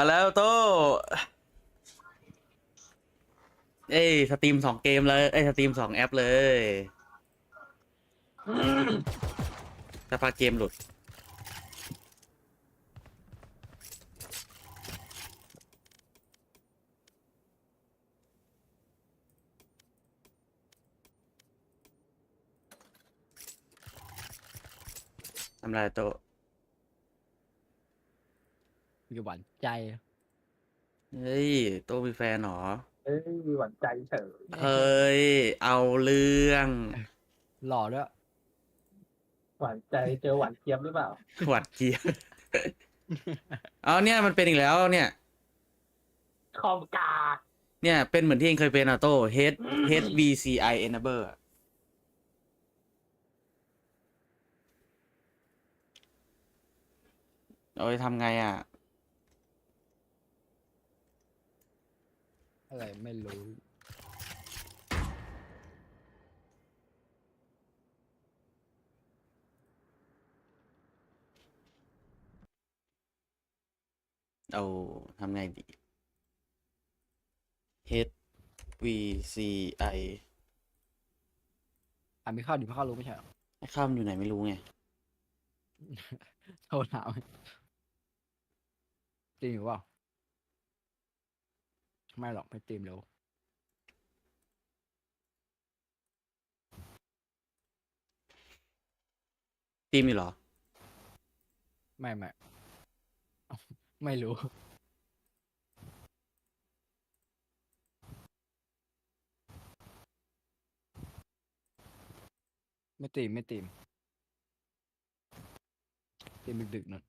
มาแล้วโต เอ้ยสตรีมสองเกมเลยเอ้ยสตรีมสองแอปเลยจะพาเกมหลุด ทำไรโตะ มีหวานใจ เฮ้ย โตมีแฟนเหรอ เอ้ยมีหวานใจเฉยเฮ้ย เอาเรื่อง หล่อด้วยหวานใจเจอหวานเทียมหรือเปล่า หวัดเกียร์ เอาเนี่ยมันเป็นอีกแล้วเนี่ย คอมกากเนี่ยเป็นเหมือนที่เองเคยเป็นอะโต้ H HVCI enable อะเอาไปทำไงอะ อะไรไม่รู้เอาทำไงดี HVCI อะไม่เข้าดิไม่เข้ารู้ไม่ใช่เหรอไอ้ข้ามนอยู่ไหนไม่รู้ไง โทรถามจริงหรือเปล่า ไม่หรอกไม่ตีมเร็วทีมอยู่เหรอ ไม่ไม่ไม่รู้ ไม่ตีมไม่ตีมตีมดึกๆหน่อย